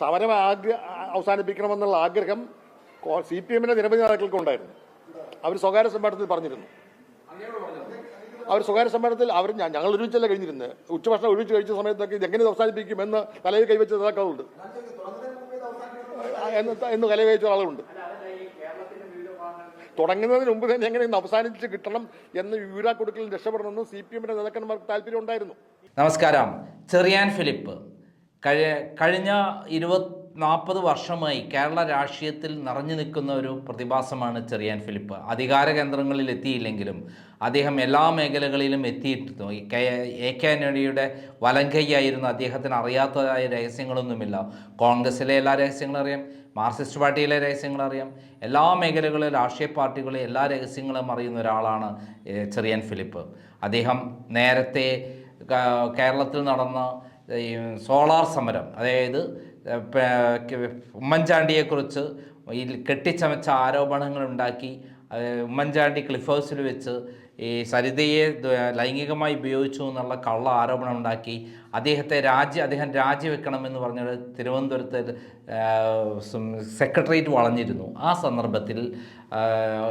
സമരം ആഗ്ര അവസാനിപ്പിക്കണമെന്നുള്ള ആഗ്രഹം C P എമ്മിന്റെ നിരവധി നേതാക്കൾക്ക് ഉണ്ടായിരുന്നു അവർ സ്വകാര്യ സമ്മേളനത്തിൽ പറഞ്ഞിരുന്നു. അവർ സ്വകാര്യ സമ്മേളനത്തിൽ അവർ ഞങ്ങൾ ഒരുമിച്ചല്ല കഴിഞ്ഞിരുന്നത് ഉച്ചഭക്ഷണം ഒരുമിച്ച് കഴിച്ച സമയത്തൊക്കെ ഇത് എങ്ങനെ അവസാനിപ്പിക്കും എന്ന് തലയിൽ കൈവച്ച നേതാക്കളുണ്ട്. എന്ന് എന്ന് തലയിൽ കഴിച്ച ആളുകളുണ്ട് തുടങ്ങുന്നതിന് മുമ്പ് തന്നെ എങ്ങനെ അവസാനിച്ച് കിട്ടണം എന്ന് യൂരാ കൊടുക്കലിൽ രക്ഷപ്പെടണമെന്ന് സി പി എമ്മിന്റെ നേതാക്കന്മാർക്ക് താല്പര്യം ഉണ്ടായിരുന്നു നമസ്കാരം. ചെറിയാൻ ഫിലിപ്പ്. കഴി കഴിഞ്ഞ ഇരുപത് നാൽപ്പത് വർഷമായി കേരള രാഷ്ട്രീയത്തിൽ നിറഞ്ഞു നിൽക്കുന്ന ഒരു പ്രതിഭാസമാണ് ചെറിയാൻ ഫിലിപ്പ്. അധികാര കേന്ദ്രങ്ങളിൽ എത്തിയില്ലെങ്കിലും അദ്ദേഹം എല്ലാ മേഖലകളിലും എത്തിയിരുന്നു എ കെ ആന്റണിയുടെ വലങ്കയ്യായിരുന്ന അദ്ദേഹത്തിന് അറിയാത്തതായ രഹസ്യങ്ങളൊന്നുമില്ല. കോൺഗ്രസ്സിലെ എല്ലാ രഹസ്യങ്ങളും അറിയാം മാർക്സിസ്റ്റ് പാർട്ടിയിലെ രഹസ്യങ്ങൾ അറിയാം. എല്ലാ മേഖലകളിലെ രാഷ്ട്രീയ പാർട്ടികളിലെ എല്ലാ രഹസ്യങ്ങളും അറിയുന്ന ഒരാളാണ് ചെറിയാൻ ഫിലിപ്പ്. അദ്ദേഹം നേരത്തെ കേരളത്തിൽ നടന്ന ഈ സോളാർ സമരം അതായത് ഉമ്മൻചാണ്ടിയെക്കുറിച്ച് ഈ കെട്ടിച്ചമച്ച ആരോപണങ്ങൾ ഉണ്ടാക്കി ഉമ്മൻചാണ്ടി ക്ലിഫ് ഹൗസിൽ വെച്ച് ഈ സരിതയെ ലൈംഗികമായി ഉപയോഗിച്ചു എന്നുള്ള കള്ള ആരോപണം ഉണ്ടാക്കി അദ്ദേഹത്തെ രാജി അദ്ദേഹം രാജിവെക്കണമെന്ന് പറഞ്ഞത് തിരുവനന്തപുരത്ത് സെക്രട്ടേറിയറ്റ് വളഞ്ഞിരുന്നു. ആ സന്ദർഭത്തിൽ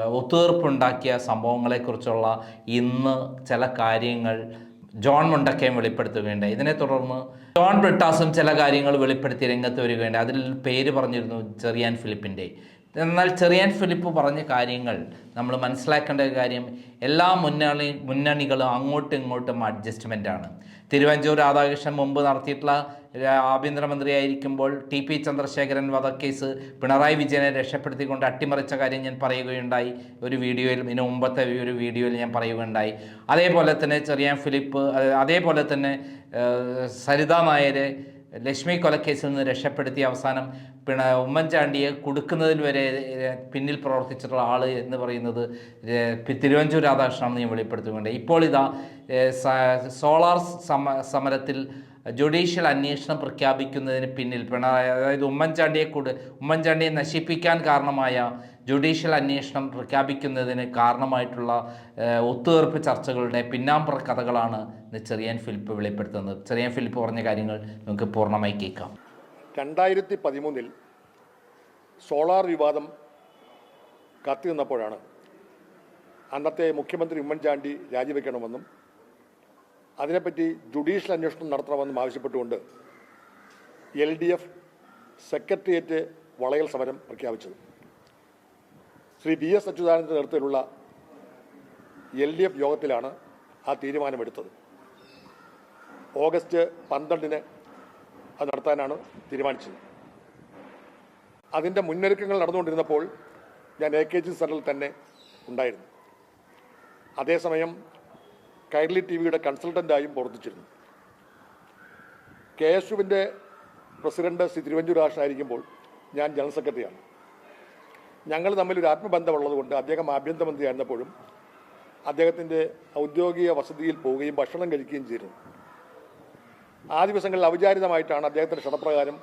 ഒത്തുതീർപ്പുണ്ടാക്കിയ സംഭവങ്ങളെക്കുറിച്ചുള്ള ഇന്ന് ചില കാര്യങ്ങൾ ജോൺ മുണ്ടക്കയും വെളിപ്പെടുത്തുകയുണ്ടായി. ഇതിനെ തുടർന്ന് ജോൺ ബ്രിട്ടാസും ചില കാര്യങ്ങൾ വെളിപ്പെടുത്തി രംഗത്ത് വരികയുണ്ടായി. അതിൽ പേര് പറഞ്ഞിരുന്നു ചെറിയാൻ ഫിലിപ്പിന്റെ. എന്നാൽ ചെറിയാൻ ഫിലിപ്പ് പറഞ്ഞ കാര്യങ്ങൾ നമ്മൾ മനസ്സിലാക്കേണ്ട കാര്യം എല്ലാ മുന്നണി മുന്നണികളും അങ്ങോട്ടും ഇങ്ങോട്ടും അഡ്ജസ്റ്റ്മെന്റ് ആണ് തിരുവഞ്ചൂർ രാധാകൃഷ്ണൻ മുമ്പ് നടത്തിയിട്ടുള്ള ആഭ്യന്തരമന്ത്രിയായിരിക്കുമ്പോൾ ടി പി ചന്ദ്രശേഖരൻ വധക്കേസ് പിണറായി വിജയനെ രക്ഷപ്പെടുത്തിക്കൊണ്ട് അട്ടിമറിച്ച കാര്യം ഞാൻ പറയുകയുണ്ടായി. ഒരു വീഡിയോയിൽ ഇതിനു മുമ്പത്തെ ഒരു വീഡിയോയിൽ ഞാൻ പറയുകയുണ്ടായി. അതേപോലെ തന്നെ ചെറിയ ഫിലിപ്പ് അതേപോലെ തന്നെ സരിത നായരെ ലക്ഷ്മി കൊലക്കേസിൽ നിന്ന് രക്ഷപ്പെടുത്തി അവസാനം പിണ ഉമ്മൻചാണ്ടിയെ കൊടുക്കുന്നതിൽ വരെ പിന്നിൽ പ്രവർത്തിച്ചിട്ടുള്ള ആൾ എന്ന് പറയുന്നത് തിരുവഞ്ചൂർ രാധാകൃഷ്ണൻ എന്ന് ഞാൻ വെളിപ്പെടുത്തുന്നുണ്ട് ഇപ്പോൾ ഇതാ സോളാർ സമ സമരത്തിൽ ജുഡീഷ്യൽ അന്വേഷണം പ്രഖ്യാപിക്കുന്നതിന് പിന്നിൽ പിണറായി അതായത് ഉമ്മൻചാണ്ടിയെ കൂടെ ഉമ്മൻചാണ്ടിയെ നശിപ്പിക്കാൻ കാരണമായ ജുഡീഷ്യൽ അന്വേഷണം പ്രഖ്യാപിക്കുന്നതിന് കാരണമായിട്ടുള്ള ഒത്തുതീർപ്പ് ചർച്ചകളുടെ പിന്നാമ്പുറ കഥകളാണ് ഇന്ന് ചെറിയാൻ ഫിലിപ്പ് വെളിപ്പെടുത്തുന്നത്. ചെറിയാൻ ഫിലിപ്പ് പറഞ്ഞ കാര്യങ്ങൾ നമുക്ക് പൂർണമായി കേൾക്കാം. രണ്ടായിരത്തി പതിമൂന്നിൽ സോളാർ വിവാദം കത്തി നിന്നപ്പോഴാണ് അന്നത്തെ മുഖ്യമന്ത്രി ഉമ്മൻചാണ്ടി രാജിവെക്കണമെന്നും അതിനെപ്പറ്റി ജുഡീഷ്യൽ അന്വേഷണം നടത്തണമെന്നും ആവശ്യപ്പെട്ടുകൊണ്ട് എൽ ഡി എഫ് സെക്രട്ടേറിയറ്റ് വളയൽ സമരം പ്രഖ്യാപിച്ചത്. ശ്രീ ബി എസ് അച്യുതാനന്ദന്റെ നേതൃത്വത്തിലുള്ള എൽ ഡി എഫ് യോഗത്തിലാണ് ആ തീരുമാനമെടുത്തത്. ഓഗസ്റ്റ് പന്ത്രണ്ടിന് അത് നടത്താനാണ് തീരുമാനിച്ചത്. അതിന്റെ മുന്നൊരുക്കങ്ങൾ നടന്നുകൊണ്ടിരുന്നപ്പോൾ ഞാൻ എ കെ ജി സെന്ററിൽ തന്നെ ഉണ്ടായിരുന്നു. അതേസമയം കൈർലി ടി വിയുടെ കൺസൾട്ടന്റായും പ്രവർത്തിച്ചിരുന്നു. കെ എസ് യുവിന്റെ പ്രസിഡന്റ് ശ്രീ തിരുവഞ്ചൂർ രാഷ്ട്രനായിരിക്കുമ്പോൾ ഞാൻ ജനറൽ സെക്രട്ടറിയാണ്. ഞങ്ങൾ തമ്മിൽ ഒരു ആത്മബന്ധമുള്ളതുകൊണ്ട് അദ്ദേഹം ആഭ്യന്തരമന്ത്രിയായിരുന്നപ്പോഴും അദ്ദേഹത്തിന്റെ ഔദ്യോഗിക വസതിയിൽ പോവുകയും ഭക്ഷണം കഴിക്കുകയും ചെയ്തിരുന്നു. ആ ദിവസങ്ങളിൽ ഔചാരിതമായിട്ടാണ് അദ്ദേഹത്തിന്റെ ക്ഷണപ്രകാരം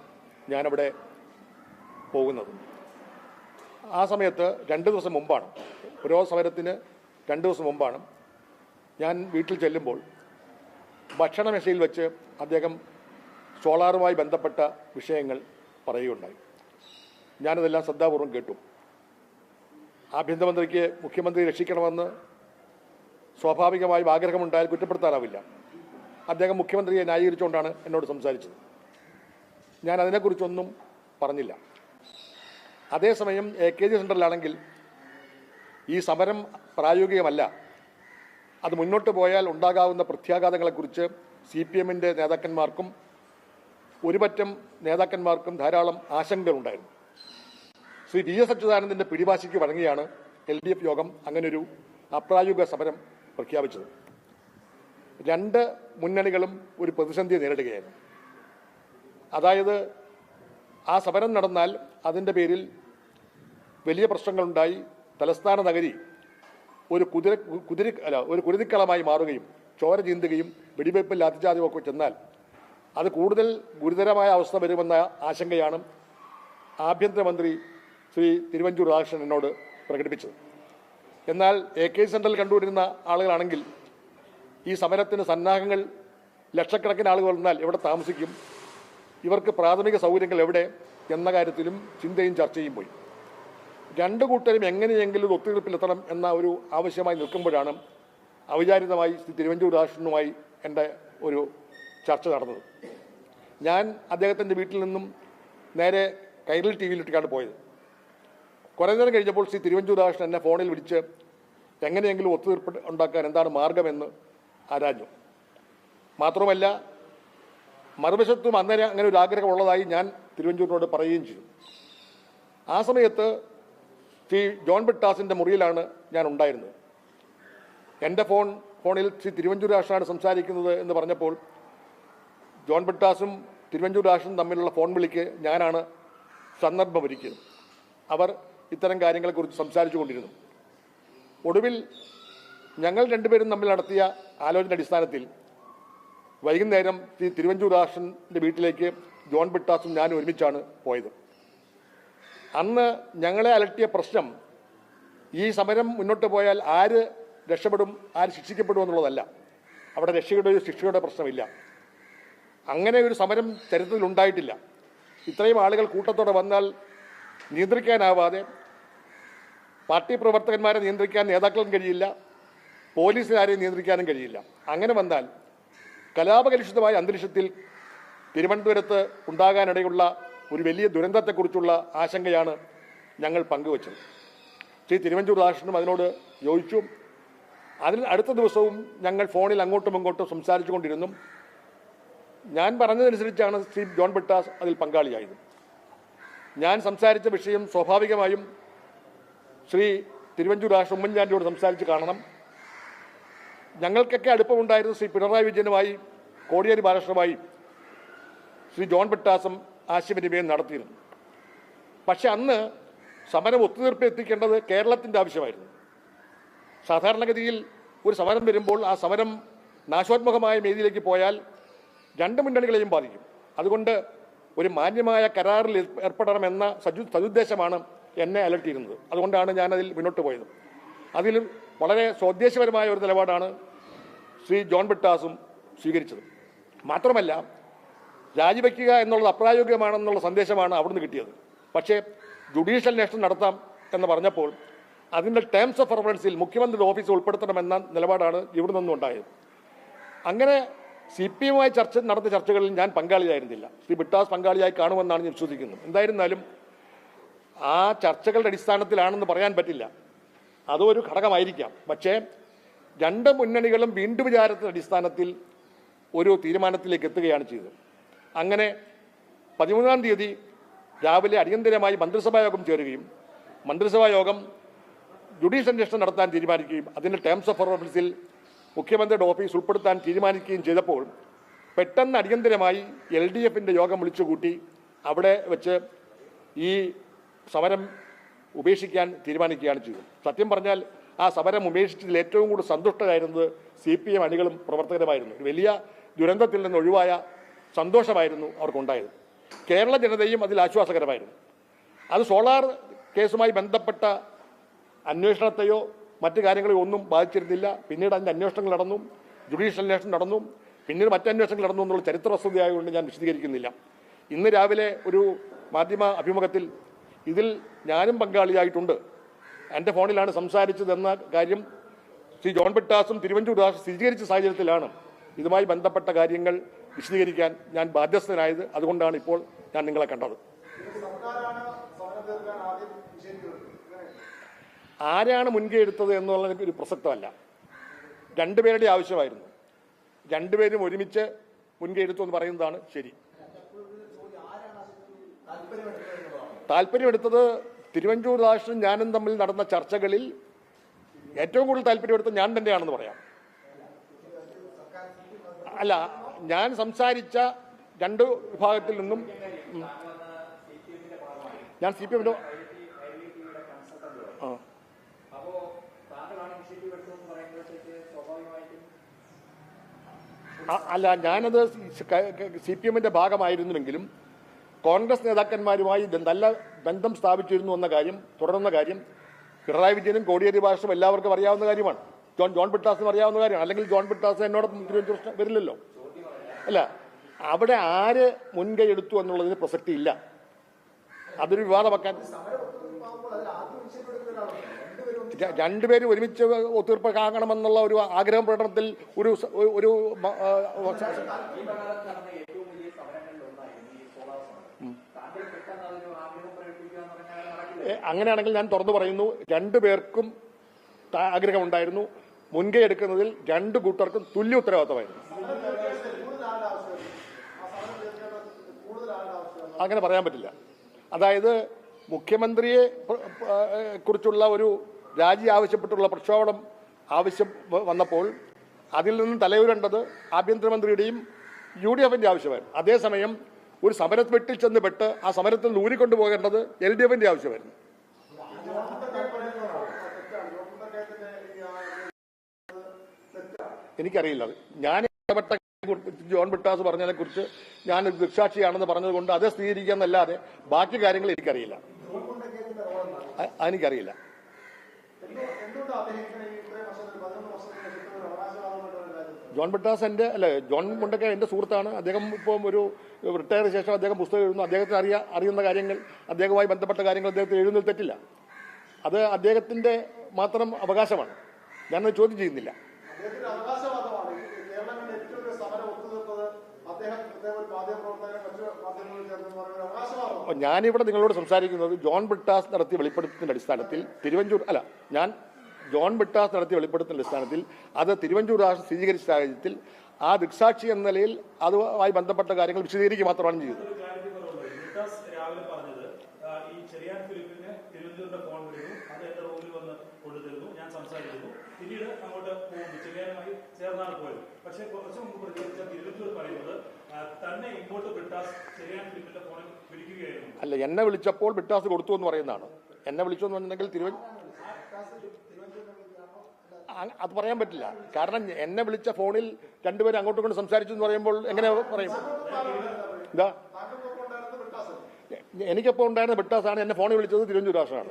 ഞാനവിടെ പോകുന്നത്. ആ സമയത്ത് രണ്ട് ദിവസം മുമ്പാണ് ഓരോ സമരത്തിന് രണ്ട് ദിവസം മുമ്പാണ് ഞാൻ വീട്ടിൽ ചെല്ലുമ്പോൾ ഭക്ഷണ ഭക്ഷണമേശയിൽ വെച്ച് അദ്ദേഹം സോളാറുമായി ബന്ധപ്പെട്ട വിഷയങ്ങൾ പറയുകയുണ്ടായി. ഞാനതെല്ലാം ശ്രദ്ധാപൂർവം കേട്ടു. ആഭ്യന്തരമന്ത്രിക്ക് മുഖ്യമന്ത്രി രക്ഷിക്കണമെന്ന് സ്വാഭാവികമായും ആഗ്രഹമുണ്ടായാൽ കുറ്റപ്പെടുത്താനാവില്ല. അദ്ദേഹം മുഖ്യമന്ത്രിയെ ന്യായീകരിച്ചുകൊണ്ടാണ് എന്നോട് സംസാരിച്ചത്. ഞാൻ അതിനെക്കുറിച്ചൊന്നും പറഞ്ഞില്ല. അതേസമയം എ കെ ജി സെന്ററിലാണെങ്കിൽ ഈ സമരം പ്രായോഗികമല്ല. അത് മുന്നോട്ട് പോയാൽ ഉണ്ടാകാവുന്ന പ്രത്യാഘാതങ്ങളെക്കുറിച്ച് സി പി എമ്മിന്റെ നേതാക്കന്മാർക്കും ഒരുപറ്റം നേതാക്കന്മാർക്കും ധാരാളം ആശങ്കകളുണ്ടായിരുന്നു. ശ്രീ വി എസ് അച്യുതാനന്ദന്റെ പിടിവാശിക്ക് വഴങ്ങിയാണ് എൽ ഡി എഫ് യോഗം അങ്ങനൊരു അപ്രായോഗിക സമരം പ്രഖ്യാപിച്ചത്. രണ്ട് മുന്നണികളും ഒരു പ്രതിസന്ധി നേരിടുകയായിരുന്നു. അതായത് ആ സമരം നടന്നാൽ അതിന്റെ പേരിൽ വലിയ പ്രശ്നങ്ങളുണ്ടായി. തലസ്ഥാന നഗരി ഒരു കുതിര കുതിര അല്ല ഒരു കുരുതിക്കളമായി മാറുകയും ചോര ചീന്തുകയും വെടിവയ്പ്പും ലാത്തിച്ചാർജും ഒക്കെ ചെന്നാൽ അത് കൂടുതൽ ഗുരുതരമായ അവസ്ഥ വരുമെന്ന ആശങ്കയാണ് ആഭ്യന്തരമന്ത്രി ശ്രീ തിരുവഞ്ചൂർ രാധാകൃഷ്ണൻ എന്നോട് പ്രകടിപ്പിച്ചത്. എന്നാൽ എ കെ സെൻട്രൽ കണ്ടുവരുന്ന ആളുകളാണെങ്കിൽ ഈ സമരത്തിന് സന്നാഹങ്ങൾ ലക്ഷക്കണക്കിന് ആളുകൾ വന്നാൽ എവിടെ താമസിക്കും? ഇവർക്ക് പ്രാഥമിക സൗകര്യങ്ങൾ എവിടെ? എന്ന കാര്യത്തിലും ചിന്തയും ചർച്ചയും പോയി. രണ്ട് കൂട്ടരും എങ്ങനെയെങ്കിലും ഒത്തുതീർപ്പിലെത്തണം എന്ന ഒരു ആവശ്യമായി നിൽക്കുമ്പോഴാണ് അവിചാരിതമായി ശ്രീ തിരുവഞ്ചൂർ രാഷ്ട്രനുമായി എന്റെ ഒരു ചർച്ച നടന്നത്. ഞാൻ അദ്ദേഹത്തിന്റെ വീട്ടിൽ നിന്നും നേരെ കൈരളി ടി വിയിലിട്ടാണ് പോയത്. കുറേ നേരം കഴിഞ്ഞപ്പോൾ ശ്രീ തിരുവഞ്ചൂർ രാഷ്ട്രൻ എന്നെ ഫോണിൽ വിളിച്ച് എങ്ങനെയെങ്കിലും ഒത്തുതീർപ്പ് ഉണ്ടാക്കാൻ എന്താണ് മാർഗമെന്ന് ആരാഞ്ഞു. മാത്രമല്ല മറുവശത്തും അന്നേരം അങ്ങനെ ഒരു ആഗ്രഹമുള്ളതായി ഞാൻ തിരുവഞ്ചൂരിനോട് പറയുകയും ചെയ്തു. ആ സമയത്ത് ശ്രീ ജോൺ ബിട്ടാസിന്റെ മുറിയിലാണ് ഞാൻ ഉണ്ടായിരുന്നത്. എന്റെ ഫോൺ ഫോണിൽ ശ്രീ തിരുവഞ്ചൂർ രാഷ്ട്രനാണ് സംസാരിക്കുന്നത് എന്ന് പറഞ്ഞപ്പോൾ ജോൺ ബിട്ടാസും തിരുവഞ്ചൂർ രാഷ്ട്രനും തമ്മിലുള്ള ഫോൺ വിളിക്ക് ഞാനാണ് സന്ദർഭമൊരുക്കിയത് അവർ ഇത്തരം കാര്യങ്ങളെക്കുറിച്ച് സംസാരിച്ചു കൊണ്ടിരുന്നു. ഒടുവിൽ ഞങ്ങൾ രണ്ടുപേരും തമ്മിൽ നടത്തിയ ആലോചന അടിസ്ഥാനത്തിൽ വൈകുന്നേരം ശ്രീ തിരുവഞ്ചൂർ രാഷ്ട്രന്റെ വീട്ടിലേക്ക് ജോൺ ബിട്ടാസും ഞാനും ഒരുമിച്ചാണ് പോയത്. അന്ന് ഞങ്ങളെ അലട്ടിയ പ്രശ്നം ഈ സമരം മുന്നോട്ട് പോയാൽ ആര് രക്ഷപ്പെടും ആര് ശിക്ഷിക്കപ്പെടും എന്നുള്ളതല്ല. അവിടെ രക്ഷയുടെ ശിക്ഷയുടെ പ്രശ്നമില്ല. അങ്ങനെ ഒരു സമരം ചരിത്രത്തിൽ ഉണ്ടായിട്ടില്ല ഇത്രയും ആളുകൾ കൂട്ടത്തോടെ വന്നാൽ നിയന്ത്രിക്കാനാവാതെ പാർട്ടി പ്രവർത്തകന്മാരെ നിയന്ത്രിക്കാൻ നേതാക്കളും കഴിയില്ല പോലീസുകാരെയും നിയന്ത്രിക്കാനും കഴിയില്ല. അങ്ങനെ വന്നാൽ കലാപകലുഷിതമായ അന്തരീക്ഷത്തിൽ തിരുവനന്തപുരത്ത് ഉണ്ടാകാനിടയുള്ള ഒരു വലിയ ദുരന്തത്തെക്കുറിച്ചുള്ള ആശങ്കയാണ് ഞങ്ങൾ പങ്കുവച്ചത്. ശ്രീ തിരുവഞ്ചൂർ രാഷ്ട്രനും അതിനോട് യോജിച്ചു. അതിൽ അടുത്ത ദിവസവും ഞങ്ങൾ ഫോണിൽ അങ്ങോട്ടും ഇങ്ങോട്ടും സംസാരിച്ചു കൊണ്ടിരുന്നു ഞാൻ പറഞ്ഞതനുസരിച്ചാണ് ശ്രീ ജോൺ ബിട്ടാസ് അതിൽ പങ്കാളിയായത്. ഞാൻ സംസാരിച്ച വിഷയം സ്വാഭാവികമായും ശ്രീ തിരുവഞ്ചൂർ രാഷ്ട്ര ഉമ്മൻചാണ്ടിയോട് സംസാരിച്ച് കാണണം. ഞങ്ങൾക്കൊക്കെ അടുപ്പമുണ്ടായിരുന്ന ശ്രീ പിണറായി വിജയനുമായി കോടിയേരി ബാലകൃഷ്ണനുമായി ശ്രീ ജോൺ ബിട്ടാസും ആശയവിനിമയം നടത്തിയിരുന്നു. പക്ഷെ അന്ന് സമരം ഒത്തുതീർപ്പ് എത്തിക്കേണ്ടത് കേരളത്തിന്റെ ആവശ്യമായിരുന്നു. സാധാരണഗതിയിൽ ഒരു സമരം വരുമ്പോൾ ആ സമരം നാശോത്മകമായ രീതിയിലേക്ക് പോയാൽ രണ്ട് മുന്നണികളെയും ബാധിക്കും. അതുകൊണ്ട് ഒരു മാന്യമായ കരാറിൽ ഏർപ്പെടണം ഏർപ്പെടണമെന്ന സജു സതുദ്ദേശമാണ് എന്നെ അലട്ടിയിരുന്നത് അതുകൊണ്ടാണ് ഞാനതിൽ മുന്നോട്ട് പോയത്. അതിൽ വളരെ സ്വദേശപരമായ ഒരു നിലപാടാണ് ശ്രീ ജോൺ ബിട്ടാസും സ്വീകരിച്ചത്. മാത്രമല്ല രാജിവെക്കുക എന്നുള്ളത് അപ്രായോഗികമാണെന്നുള്ള സന്ദേശമാണ് അവിടുന്ന് കിട്ടിയത്. പക്ഷേ ജുഡീഷ്യൽ അന്വേഷണം നടത്താം എന്ന് പറഞ്ഞപ്പോൾ അതിന്റെ ടേംസ് ഓഫ് റെഫറൻസിൽ മുഖ്യമന്ത്രിയുടെ ഓഫീസ് ഉൾപ്പെടുത്തണമെന്ന നിലപാടാണ് ഇവിടെ നിന്നും ഉണ്ടായത്. അങ്ങനെ സി പി എമ്മുമായി ചർച്ച നടത്തിയ ചർച്ചകളിൽ ഞാൻ പങ്കാളിയായിരുന്നില്ല. ശ്രീ ബിട്ടാസ് പങ്കാളിയായി കാണുമെന്നാണ് ഞാൻ വിശ്വസിക്കുന്നത്. എന്തായിരുന്നാലും ആ ചർച്ചകളുടെ അടിസ്ഥാനത്തിലാണെന്ന് പറയാൻ പറ്റില്ല. അതൊരു ഘടകമായിരിക്കാം. പക്ഷേ രണ്ട് മുന്നണികളും വീണ്ടും വിചാരത്തിന്റെ അടിസ്ഥാനത്തിൽ ഒരു തീരുമാനത്തിലേക്ക് എത്തുകയാണ് ചെയ്തത്. അങ്ങനെ പതിമൂന്നാം തീയതി രാവിലെ അടിയന്തരമായി മന്ത്രിസഭാ യോഗം ചേരുകയും മന്ത്രിസഭാ യോഗം ജുഡീഷ്യൽ അന്വേഷണം നടത്താൻ തീരുമാനിക്കുകയും അതിന്റെ ടേംസ് ഓഫ് റെഫറൻസിൽ മുഖ്യമന്ത്രിയുടെ ഓഫീസ് ഉൾപ്പെടുത്താൻ തീരുമാനിക്കുകയും ചെയ്തപ്പോൾ പെട്ടെന്ന് അടിയന്തരമായി എൽ ഡി എഫിന്റെ യോഗം വിളിച്ചുകൂട്ടി അവിടെ വെച്ച് ഈ സമരം ഉപേക്ഷിക്കാൻ തീരുമാനിക്കുകയാണ് ചെയ്തത്. സത്യം പറഞ്ഞാൽ ആ സമരം ഉപേക്ഷിച്ചതിൽ ഏറ്റവും കൂടുതൽ സന്തുഷ്ടരായിരുന്നത് സി പി എം അണികളും പ്രവർത്തകരുമായിരുന്നു. വലിയ ദുരന്തത്തിൽ നിന്ന് ഒഴിവായ സന്തോഷമായിരുന്നു അവർക്കുണ്ടായത്. കേരള ജനതയും അതിൽ ആശ്വാസകരമായിരുന്നു. അത് സോളാർ കേസുമായി ബന്ധപ്പെട്ട അന്വേഷണത്തെയോ മറ്റു കാര്യങ്ങളെയോ ഒന്നും ബാധിച്ചിരുന്നില്ല. പിന്നീട് അതിന്റെ അന്വേഷണങ്ങൾ നടന്നു. ജുഡീഷ്യൽ അന്വേഷണം നടന്നു. പിന്നീട് മറ്റ് അന്വേഷണങ്ങൾ നടന്നു എന്നുള്ള ചരിത്ര വസ്തുതയായതുകൊണ്ട് ഞാൻ വിശദീകരിക്കുന്നില്ല. ഇന്ന് രാവിലെ ഒരു മാധ്യമ അഭിമുഖത്തിൽ ഇതിൽ ഞാനും പങ്കാളിയായിട്ടുണ്ട്. എന്റെ ഫോണിലാണ് സംസാരിച്ചതെന്ന കാര്യം ശ്രീ ജോൺ ബിട്ടാസും തിരുവഞ്ചൂർ ദാസും സ്ഥിരീകരിച്ച സാഹചര്യത്തിലാണ്. ഇതുമായി ബന്ധപ്പെട്ട കാര്യങ്ങൾ വിശദീകരിക്കാൻ ഞാൻ ബാധ്യസ്ഥനായത് അതുകൊണ്ടാണ് ഇപ്പോൾ ഞാൻ നിങ്ങളെ കണ്ടത്. ആരാണ് മുൻകൈ എടുത്തത് എന്നുള്ളത് ഒരു പ്രസക്തമല്ല. രണ്ടുപേരുടെ ആവശ്യമായിരുന്നു. രണ്ടുപേരും ഒരുമിച്ച് മുൻകൈ എടുത്തു എന്ന് പറയുന്നതാണ് ശരി. താല്പര്യമെടുത്തത് തിരുവഞ്ചൂർ രാഷ്ട്രം ഞാനും തമ്മിൽ നടന്ന ചർച്ചകളിൽ ഏറ്റവും കൂടുതൽ താല്പര്യമെടുത്തത് ഞാൻ തന്നെയാണെന്ന് പറയാം. അല്ല ഞാൻ സംസാരിച്ച രണ്ട് വിഭാഗത്തിൽ നിന്നും. ഞാൻ സി പി എമ്മിന്റെ അല്ല ഞാനത് സി പി എമ്മിന്റെ ഭാഗമായിരുന്നുവെങ്കിലും കോൺഗ്രസ് നേതാക്കന്മാരുമായി നല്ല ബന്ധം സ്ഥാപിച്ചിരുന്നു എന്ന കാര്യം തുടർന്ന കാര്യം പിണറായി വിജയനും കോടിയേരി ഭാഷയും എല്ലാവർക്കും അറിയാവുന്ന കാര്യമാണ്. ജോൺ ജോൺ പിട്ടാസിനും അറിയാവുന്ന കാര്യമാണ്. അല്ലെങ്കിൽ ജോൺ പിട്ടാസ് എന്നോടൊപ്പം തിരുവനന്തപുരം വരില്ലല്ലോ. അല്ല അവിടെ ആര് മുൻകൈ എടുത്തു എന്നുള്ളതിന് പ്രസക്തി ഇല്ല. അതൊരു വിവാദമാക്കാൻ രണ്ടുപേരും ഒരുമിച്ച് ഒത്തീർപ്പ് കാണണമെന്നുള്ള ഒരു ആഗ്രഹം പ്രകടനത്തിൽ ഒരു ഒരു അങ്ങനെയാണെങ്കിൽ ഞാൻ തുറന്നു പറയുന്നു രണ്ടു പേർക്കും ആഗ്രഹമുണ്ടായിരുന്നു. മുൻകൈ എടുക്കുന്നതിൽ രണ്ട് കൂട്ടർക്കും തുല്യ ഉത്തരവാദിത്തമായിരുന്നു. അങ്ങനെ പറയാൻ പറ്റില്ല. അതായത് മുഖ്യമന്ത്രിയെ കുറിച്ചുള്ള ഒരു രാജി ആവശ്യപ്പെട്ടുള്ള പ്രക്ഷോഭം ആവശ്യം വന്നപ്പോൾ അതിൽ നിന്ന് തലയുരേണ്ടത് ആഭ്യന്തരമന്ത്രിയുടെയും യു ഡി എഫിന്റെ ആവശ്യമായിരുന്നു. അതേസമയം ഒരു സമരത്വെട്ടിൽ ചെന്ന് പെട്ട് ആ സമരത്തിൽ നിന്ന് ഊരിക്കൊണ്ടു പോകേണ്ടത് എൽ ഡി എഫിന്റെ ആവശ്യമായിരുന്നു. എനിക്കറിയില്ല. ഞാൻ ഇടപെട്ട ജോൺ ബിട്ടാസ് പറഞ്ഞതിനെ കുറിച്ച് ഞാൻ ദൃക്സാക്ഷിയാണെന്ന് പറഞ്ഞതുകൊണ്ട് അത് സ്ഥിരീകരിക്കാന്നല്ലാതെ ബാക്കി കാര്യങ്ങൾ എനിക്കറിയില്ല. എനിക്കറിയില്ല ജോൺ ബിട്ടാസ് എന്റെ അല്ല ജോൺ മുണ്ടക്ക എന്റെ സുഹൃത്താണ്. അദ്ദേഹം ഇപ്പം ഒരു റിട്ടയർ ശേഷം അദ്ദേഹം പുസ്തകം എഴുതുന്നു. അദ്ദേഹത്തിന് അറിയാ അറിയുന്ന കാര്യങ്ങൾ അദ്ദേഹവുമായി ബന്ധപ്പെട്ട കാര്യങ്ങൾ അദ്ദേഹത്തിന് എഴുതുന്നതിൽ തെറ്റില്ല. അത് അദ്ദേഹത്തിന്റെ മാത്രം അവകാശമാണ്. ഞാനത് ചോദ്യം ചെയ്യുന്നില്ല അദ്ദേഹത്തിന്റെ അവകാശവാദമാണ് ഈ കേരളങ്ങളുടെ ഏറ്റവും വലിയ സമരം ഒത്തുതീർത്തത് അദ്ദേഹം അദ്ദേഹം ഒരു മാധ്യമപ്രവർത്തകനും മറ്റു മാധ്യമങ്ങളിൽ ചേർന്ന് പറയുന്ന ഒരു അവകാശവാദമാണ് അപ്പോൾ ഞാനിവിടെ നിങ്ങളോട് സംസാരിക്കുന്നത് ജോൺ ബിട്ടാസ് നടത്തിയ വെളിപ്പെടുത്തലിന്റെ അടിസ്ഥാനത്തിൽ തിരുവഞ്ചൂർ അല്ല ഞാൻ ജോൺ ബിട്ടാസ് നടത്തിയ വെളിപ്പെടുത്തലിന്റെ അടിസ്ഥാനത്തിൽ അത് തിരുവഞ്ചൂർ രാഷ്ട്രം സ്ഥിരീകരിച്ച സാഹചര്യത്തിൽ ആ ദൃക്സാക്ഷി എന്ന നിലയിൽ അതുമായി ബന്ധപ്പെട്ട കാര്യങ്ങൾ വിശദീകരിക്കുക മാത്രമാണ് ചെയ്തത്. ബ്രിട്ടാസ് പിന്നീട് അങ്ങോട്ട് പക്ഷേ കുറച്ച് മുമ്പ് പറയുന്നത് തന്നെ ഇങ്ങോട്ട് ബ്രിട്ടാസ് ചെറിയാൻ ഫിലിപ്പിന്റെ ഫോണിൽ അല്ല എന്നെ വിളിച്ചപ്പോൾ ബിട്ടാസ് കൊടുത്തു എന്ന് പറയുന്നതാണ്. എന്നെ വിളിച്ചു എന്ന് പറഞ്ഞിട്ടുണ്ടെങ്കിൽ തിരുവ അത് പറയാൻ പറ്റില്ല. കാരണം എന്നെ വിളിച്ച ഫോണിൽ രണ്ടുപേരും അങ്ങോട്ടും കൊണ്ട് സംസാരിച്ചു എന്ന് പറയുമ്പോൾ എങ്ങനെ പറയും? എന്താ എനിക്കപ്പോ ഉണ്ടായിരുന്ന ബിട്ടാസാണ് എന്നെ ഫോണിൽ വിളിച്ചത് തിരുവഞ്ചൂർ രാഷ്ട്രമാണ്.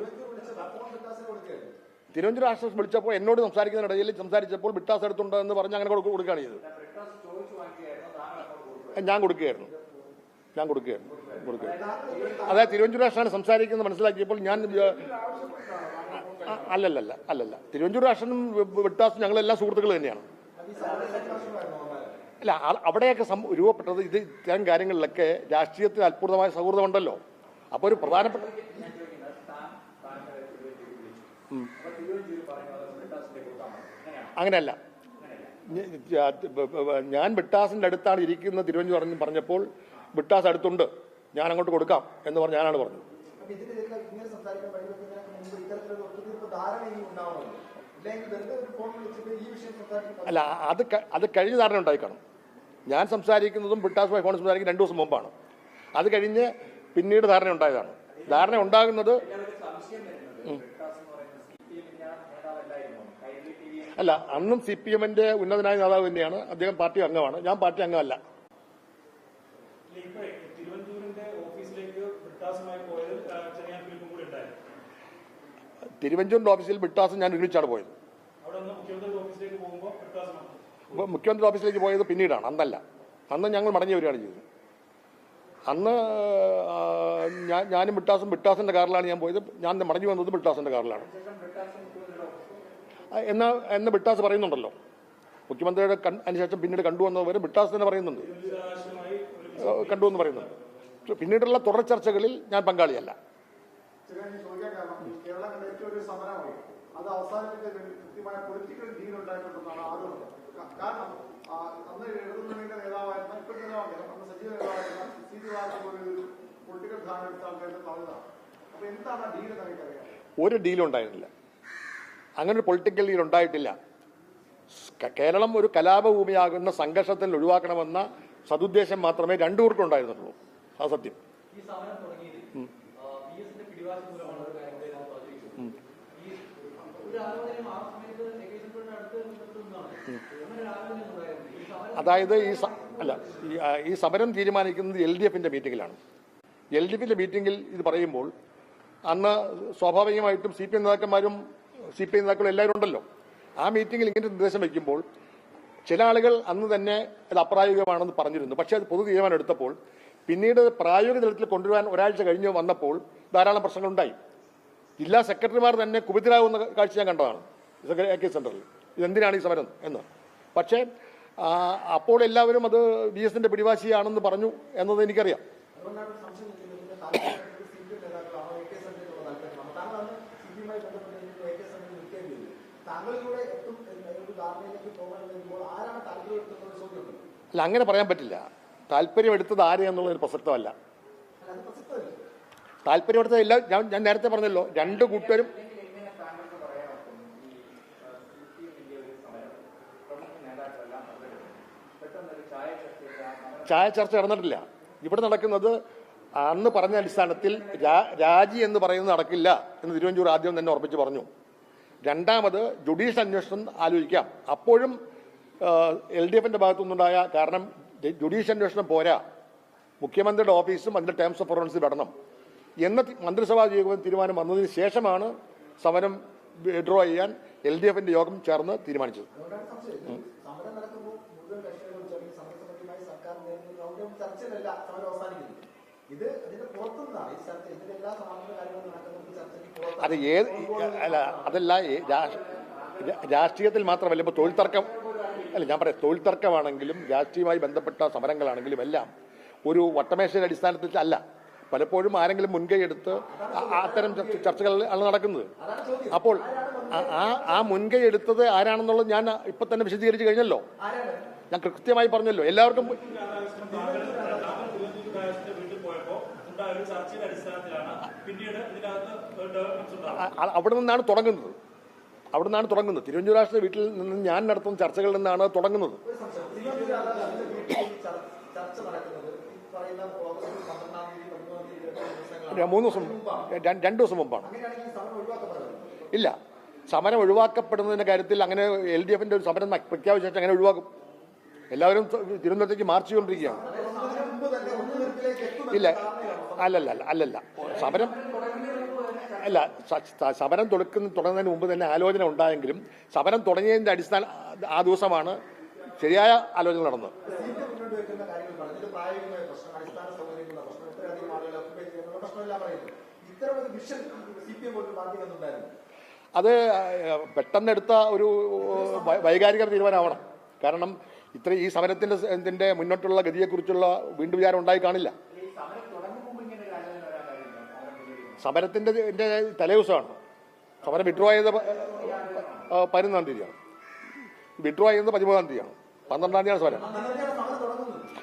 തിരുവഞ്ചൂർ രാഷ്ട്രം വിളിച്ചപ്പോൾ എന്നോട് സംസാരിക്കുന്നതിനിടയിൽ സംസാരിച്ചപ്പോൾ ബിട്ടാസ് എടുത്തുണ്ട് എന്ന് പറഞ്ഞ് അങ്ങനെ കൊടുക്ക- കൊടുക്കുകയാണ് ചെയ്തത്. ഞാൻ കൊടുക്കുകയായിരുന്നു. ഞാൻ കൊടുക്കുകയായിരുന്നു. കൊടുക്കുകയായിരുന്നു അതായത് തിരുവഞ്ചൂർ രാഷ്ട്രമാണ് സംസാരിക്കുന്നത് മനസ്സിലാക്കിയപ്പോൾ ഞാൻ അല്ലല്ലല്ല അല്ലല്ല. തിരുവഞ്ചൂർ രാഷ്ട്രനും വിട്ടാസും ഞങ്ങളെല്ലാം സുഹൃത്തുക്കൾ തന്നെയാണ്. അല്ല അവിടെയൊക്കെ സം- രൂപപ്പെട്ടത് ഇത് ഇത്തരം കാര്യങ്ങളിലൊക്കെ രാഷ്ട്രീയത്തിന് അത്ഭുതമായ സൗഹൃദമുണ്ടല്ലോ അപ്പോൾ ഒരു പ്രധാനപ്പെട്ട. അങ്ങനെയല്ല. ഞാൻ ബിട്ടാസിന്റെ അടുത്താണ് ഇരിക്കുന്നത് തിരുവഞ്ചൂർ പറഞ്ഞ് പറഞ്ഞപ്പോൾ ബിട്ടാസ് അടുത്തുണ്ട്. ഞാൻ അങ്ങോട്ട് കൊടുക്കാം എന്ന് പറഞ്ഞ് ഞാനാണ് പറഞ്ഞത്. അല്ല അത് അത് കഴിഞ്ഞ ധാരണ ഉണ്ടായി കാണും. ഞാൻ സംസാരിക്കുന്നതും ബിട്ടാസ് ബൈ ഫോൺ സംസാരിക്കുന്ന രണ്ടു ദിവസം മുമ്പാണ്. അത് കഴിഞ്ഞ് പിന്നീട് ധാരണ ഉണ്ടായതാണ്. ധാരണ ഉണ്ടാകുന്നത്. അല്ല അന്നും സി പി എമ്മിന്റെ ഉന്നതനായ നേതാവ് തന്നെയാണ്. അദ്ദേഹം പാർട്ടി അംഗമാണ്. ഞാൻ പാർട്ടി അംഗമല്ല ഇപ്പൊ തിരുവനന്തപുരത്തിന്റെ ഓഫീസിലേക്ക് ബ്രിട്ടാസുമായി പോയത് ആ, ചെറിയാൻ ഫിലിപ്പും കൂടി ഉണ്ടായിരുന്നു തിരുവഞ്ചൂരിന്റെ ഓഫീസിൽ ബിട്ടാസും ഞാൻ ഒരുമിച്ചാണ് പോയത്. മുഖ്യമന്ത്രി ഓഫീസിലേക്ക് പോയത് പിന്നീടാണ് അന്നല്ല. അന്ന് ഞങ്ങൾ മടങ്ങി വരികയാണ് ചെയ്തത്. അന്ന് ഞാൻ ഞാനും ബിട്ടാസും ബിട്ടാസിന്റെ കാറിലാണ് ഞാൻ പോയത്. ഞാൻ മടങ്ങി വന്നത് ബിട്ടാസിന്റെ കാറിലാണ്. എന്ന് എന്നാ ബിട്ടാസ് പറയുന്നുണ്ടല്ലോ. മുഖ്യമന്ത്രിയുടെ അതിനുശേഷം പിന്നീട് കണ്ടു വന്നവർ ബിട്ടാസ് തന്നെ പറയുന്നുണ്ട്. കണ്ടുവെന്ന് പറയുന്നുണ്ട്. പിന്നീടുള്ള തുടർ ചർച്ചകളിൽ ഞാൻ പങ്കാളിയല്ല. അത് അവസാനിപ്പിച്ച കൃത്യമായ പൊളിറ്റിക്കൽ ഡീൽ ഉണ്ടായിട്ടുണ്ടെന്നാണ് ആരോപണം. കാരണം അന്ന് എഴുതുന്നതിന്റെ നേതാവായിരുന്ന ഇപ്പോഴത്തെ നേതാവാണ് അന്ന് സജീവ നേതാവായിരുന്ന സി ഡി പോലെ ഒരു പൊളിറ്റിക്കൽ ധാരണ എടുത്ത ആൾക്കാരുടെ പറഞ്ഞതാണ് അപ്പൊ എന്താണ് ഡീൽ നമുക്കറിയാം ഒരു ഡീലും ഉണ്ടായിരുന്നില്ല അങ്ങനെ ഒരു പൊളിറ്റിക്കൽ ഡീൽ ഉണ്ടായിട്ടില്ല. കേരളം ഒരു കലാപഭൂമിയാകുന്ന സംഘർഷത്തിൽ ഒഴിവാക്കണമെന്ന സതുദ്ദേശം മാത്രമേ രണ്ടു പേർക്കും ഉണ്ടായിരുന്നുള്ളൂ. ആ സത്യം. അതായത് ഈ അല്ല ഈ, ഈ സമരം തീരുമാനിക്കുന്നത് എൽ ഡി എഫിന്റെ മീറ്റിംഗിലാണ് എൽ ഡി എഫിന്റെ മീറ്റിംഗിൽ ഇത് പറയുമ്പോൾ അന്ന് സ്വാഭാവികമായിട്ടും സി പി എം നേതാക്കന്മാരും സി പി ഐ നേതാക്കളും എല്ലാവരും ഉണ്ടല്ലോ. ആ മീറ്റിംഗിൽ ഇങ്ങനെ നിർദ്ദേശം വയ്ക്കുമ്പോൾ ചില ആളുകൾ അന്ന് തന്നെ അത് അപ്രായോഗികമാണെന്ന് പറഞ്ഞിരുന്നു. പക്ഷേ അത് പൊതു തീരുമാനം എടുത്തപ്പോൾ പിന്നീട് പ്രായോഗിക തലത്തിൽ കൊണ്ടുവരാൻ ഒരാഴ്ച കഴിഞ്ഞ് വന്നപ്പോൾ ധാരാളം പ്രശ്നങ്ങളുണ്ടായി. ജില്ലാ സെക്രട്ടറിമാർ തന്നെ കുപിതരാകുന്ന കാഴ്ച ഞാൻ കണ്ടതാണ്. എ കെ സെന്ററിൽ. ഇതെന്തിനാണ് ഈ സമരം എന്ന്. പക്ഷേ അപ്പോൾ എല്ലാവരും അത് ബി എസിന്റെ പിടിവാശിയാണെന്ന് പറഞ്ഞു എന്നത് എനിക്കറിയാം. അല്ല അങ്ങനെ പറയാൻ പറ്റില്ല. താല്പര്യമെടുത്തത് അത് പ്രസക്തമല്ലേ. താല്പര്യം എടുത്തത് എല്ലാ ഞാൻ ഞാൻ നേരത്തെ പറഞ്ഞല്ലോ രണ്ട് കൂട്ടരും ചായ ചർച്ച നടന്നിട്ടില്ല. ഇവിടെ നടക്കുന്നത് അന്ന് പറഞ്ഞ അടിസ്ഥാനത്തിൽ രാജി എന്ന് പറയുന്നത് നടക്കില്ല എന്ന് തിരുവഞ്ചൂർ ആദ്യം തന്നെ ഉറപ്പിച്ച് പറഞ്ഞു. രണ്ടാമത് ജുഡീഷ്യൽ അന്വേഷണം ആലോചിക്കാം. അപ്പോഴും എൽ ഡി എഫിന്റെ ഭാഗത്തുനിന്നുണ്ടായ കാരണം ജുഡീഷ്യൽ അന്വേഷണം പോരാ. മുഖ്യമന്ത്രിയുടെ ഓഫീസും അതിന്റെ ടേംസ് ഓഫ് റെഫറൻസ് വിടണം. എന്ന മന്ത്രിസഭാ യോഗം തീരുമാനം വന്നതിന് ശേഷമാണ് സമരം വിഡ്രോ ചെയ്യാൻ എൽ ഡി എഫിന്റെ യോഗം ചേർന്ന് തീരുമാനിച്ചത്. അത് ഏത് അല്ല അതല്ല രാഷ്ട്രീയത്തിൽ മാത്രമല്ല ഇപ്പോൾ തൊഴിൽ തർക്കം അല്ല ഞാൻ പറയാം തൊഴിൽ തർക്കമാണെങ്കിലും രാഷ്ട്രീയമായി ബന്ധപ്പെട്ട സമരങ്ങളാണെങ്കിലും എല്ലാം ഒരു വട്ടമേശയുടെ അടിസ്ഥാനത്തിൽ അല്ല. പലപ്പോഴും ആരെങ്കിലും മുൻകൈ എടുത്ത് അത്തരം ചർച്ച- ചർച്ചകൾ ആണ് നടക്കുന്നത്. അപ്പോൾ ആ- ആ മുൻകൈ എടുത്തത് ആരാണെന്നുള്ളത് ഞാൻ ഇപ്പൊ തന്നെ വിശദീകരിച്ചു കഴിഞ്ഞല്ലോ. ഞാൻ കൃത്യമായി പറഞ്ഞല്ലോ. എല്ലാവർക്കും അവിടെ നിന്നാണ് തുടങ്ങുന്നത്. അവിടെ നിന്നാണ് തുടങ്ങുന്നത് തിരുവനന്തപുരം വീട്ടിൽ നിന്ന് ഞാൻ നടത്തുന്ന ചർച്ചകളിൽ നിന്നാണ് തുടങ്ങുന്നത്. മൂന്ന് ദിവസം രണ്ടു ദിവസം മുമ്പാണ്. ഇല്ല. സമരം ഒഴിവാക്കപ്പെടുന്നതിന്റെ കാര്യത്തിൽ അങ്ങനെ എൽ ഡി എഫിന്റെ ഒരു സമരം പ്രഖ്യാപിച്ചിട്ട് അങ്ങനെ ഒഴിവാക്കും. എല്ലാവരും തിരുവനന്തപുരത്തേക്ക് മാർച്ച് ചെയ്തുകൊണ്ടിരിക്കുകയാണ്. ഇല്ല. അല്ലല്ല. അല്ലല്ല സമരം അല്ല സമരം തുടക്കുന്ന തുടങ്ങുന്നതിന് മുമ്പ് തന്നെ ആലോചന ഉണ്ടായെങ്കിലും സമരം തുടങ്ങിയതിന്റെ അടിസ്ഥാന ആ ദിവസമാണ് ശരിയായ ആലോചന നടന്നത്. അത് പെട്ടെന്നെടുത്ത ഒരു വൈകാരിക തീരുമാനമാവണം. കാരണം ഇത്ര ഈ സമരത്തിന്റെ ഇതിന്റെ മുന്നോട്ടുള്ള ഗതിയെക്കുറിച്ചുള്ള വീണ്ടും വിചാരം ഉണ്ടായി കാണില്ല. സമരത്തിന്റെ തലേ തലേദിവസമാണ്. സമരം വിഡ്രോ ചെയ്ത പതിനൊന്നാം തീയതിയാണ്. വിഡ്രോ ചെയ്യുന്നത് പതിമൂന്നാം തീയതിയാണ്. പന്ത്രണ്ടാം തീയതിയാണ് സമരം.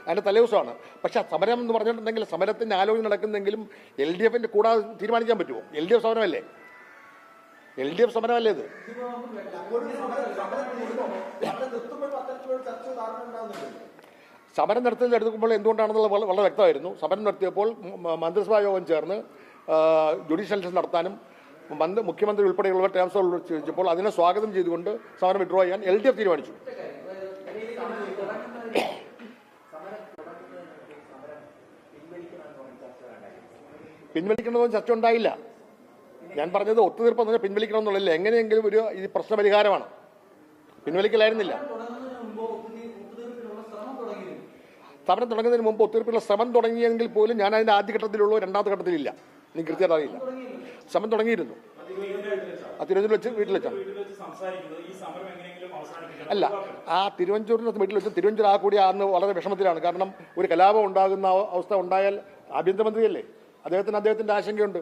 അതിന്റെ തലേദിവസമാണ്. പക്ഷെ സമരം എന്ന് പറഞ്ഞിട്ടുണ്ടെങ്കിൽ സമരത്തിന്റെ ആലോചന നടക്കുന്നെങ്കിലും എൽ ഡി എഫിന്റെ കൂടാതെ തീരുമാനിക്കാൻ പറ്റുമോ? എൽ ഡി എഫ് സമരമല്ലേ? എൽ ഡി എഫ് സമരമല്ലേ ഇത്? സമരം നടത്തുന്നത് എടുക്കുമ്പോൾ എന്തുകൊണ്ടാണെന്നുള്ളത് വളരെ വ്യക്തമായിരുന്നു. സമരം നടത്തിയപ്പോൾ മന്ത്രിസഭാ യോഗം ചേർന്ന് ജുഡീഷ്യൽ അന്വേഷണം നടത്താനും മന്ത്രി മുഖ്യമന്ത്രി ഉൾപ്പെടെയുള്ളവർ ടേംസ് ചോദിച്ചപ്പോൾ അതിനെ സ്വാഗതം ചെയ്തുകൊണ്ട് സമരം വിഡ്രോ ചെയ്യാൻ എൽ ഡി എഫ് തീരുമാനിച്ചു. പിൻവലിക്കണമെന്ന് ചർച്ച ഉണ്ടായില്ല. ഞാൻ പറഞ്ഞത് ഒത്തുതീർപ്പ് എന്ന് പിൻവലിക്കണം എന്നുള്ളില്ല എങ്ങനെയെങ്കിലും ഒരു ഈ പ്രശ്ന പരിഹാരമാണ് പിൻവലിക്കലായിരുന്നില്ല. സമരം തുടങ്ങുന്നതിന് മുമ്പ് ഒത്തുതീർപ്പിനുള്ള ശ്രമം തുടങ്ങിയെങ്കിൽ പോലും ഞാൻ അതിന്റെ ആദ്യ ഘട്ടത്തിലുള്ളൂ രണ്ടാമത്തെ ഘട്ടത്തിലില്ല. എനിക്ക് കൃത്യമായിട്ട് അറിയില്ല ശ്രമം തുടങ്ങിയിരുന്നു. ആ തിരുവഞ്ചൂർ വെച്ച് വീട്ടിൽ വെച്ചാണ്. സമരം അല്ല ആ തിരുവനന്തപുരത്ത് വീട്ടിൽ വെച്ച് തിരുവഞ്ചൂർ ആ കൂടി അന്ന് വളരെ വിഷമത്തിലാണ്. കാരണം ഒരു കലാപം ഉണ്ടാകുന്ന അവ- അവസ്ഥ ഉണ്ടായാൽ ആഭ്യന്തരമന്ത്രിയല്ലേ? അദ്ദേഹത്തിന് അദ്ദേഹത്തിന്റെ ആശങ്കയുണ്ട്.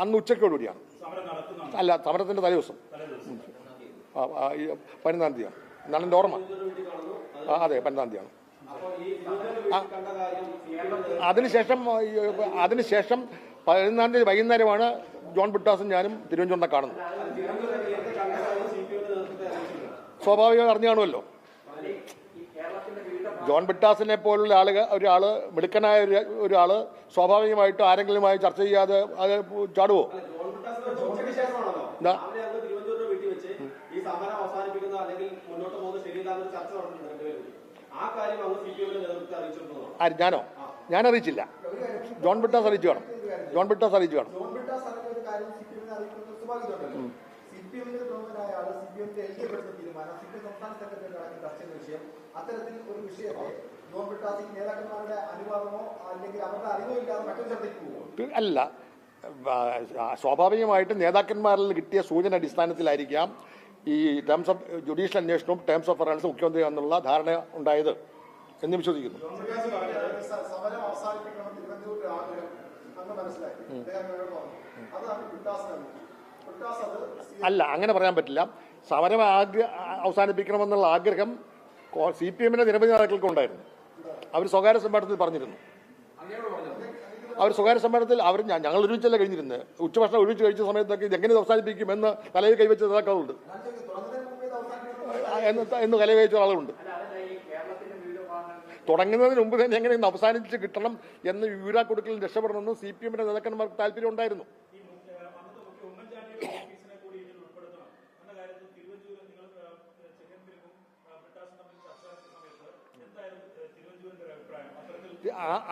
അന്ന് ഉച്ചയ്ക്കോടുകൂടിയാണ്. സമരം അല്ല സമരത്തിന്റെ തലേദിവസം. പതിനൊന്നാം തീയതിയാണ്. എന്നാണ് എന്റെ ഓർമ്മ. അതെ പതിനൊന്നാം തീയതിയാണ്. അതിനുശേഷം അതിനുശേഷം പതിനൊന്നാം തീയതി വൈകുന്നേരമാണ് ജോൺ ബിട്ടാസും ഞാനും തിരുവനന്തപുരം കാണുന്നത്. സ്വാഭാവികം അറിഞ്ഞു കാണുമല്ലോ. ജോൺ ബിട്ടാസിനെ പോലുള്ള ആളുകൾ ഒരാൾ മിടുക്കനായ ഒരു ഒരാൾ സ്വാഭാവികമായിട്ടും ആരെങ്കിലുമായി ചർച്ച ചെയ്യാതെ അത് ചാടുവോ? എന്താ സി പി എമ്മിന്റെ നേതൃത്വത്തെ അറിയിച്ചിട്ടുണ്ടോ ആര് ഞാനോ? ഞാൻ അറിയിച്ചില്ല ജോൺ ബിട്ടാസ് അറിയിച്ചു കാണും ജോൺ ബിട്ടാസ് അറിയിച്ചു കാണും ചർച്ചയ്ക്ക് അല്ല. സ്വാഭാവികമായിട്ട് നേതാക്കന്മാരിൽ കിട്ടിയ സൂചന അടിസ്ഥാനത്തിലായിരിക്കാം ഈ ടേംസ് ഓഫ് ജുഡീഷ്യൽ അന്വേഷണവും ടേംസ് ഓഫ് റഫറൻസ് മുഖ്യമന്ത്രി എന്നുള്ള ധാരണ ഉണ്ടായത്. എന്ന് വിശ്വസിക്കുന്നു അല്ല അങ്ങനെ പറയാൻ പറ്റില്ല. സമരം ആഗ്ര അവസാനിപ്പിക്കണമെന്നുള്ള ആഗ്രഹം സി പി എമ്മിന്റെ നിരവധി നേതാക്കൾക്ക് ഉണ്ടായിരുന്നു. അവർ സ്വകാര്യ സമ്മേളനത്തിൽ പറഞ്ഞിരുന്നു. അവർ സ്വകാര്യ സമ്മേളനത്തിൽ അവർ ഞങ്ങൾ ഒരുമിച്ചല്ല കഴിഞ്ഞിരുന്നത് ഉച്ചഭക്ഷണം ഒരുമിച്ച് കഴിച്ച സമയത്തൊക്കെ എങ്ങനെ അവസാനിപ്പിക്കും എന്ന് തലയിൽ കൈവച്ച നേതാക്കളുണ്ട്. എന്ന് തലയിൽ കഴിച്ച ആളുകളുണ്ട് തുടങ്ങുന്നതിന് മുമ്പ് തന്നെ എങ്ങനെയൊന്ന് അവസാനിച്ച് കിട്ടണം എന്ന് യൂരാ കൊടുക്കൽ രക്ഷപ്പെടണമെന്ന് സി പി എമ്മിന്റെ നേതാക്കന്മാർക്ക് താല്പര്യം ഉണ്ടായിരുന്നു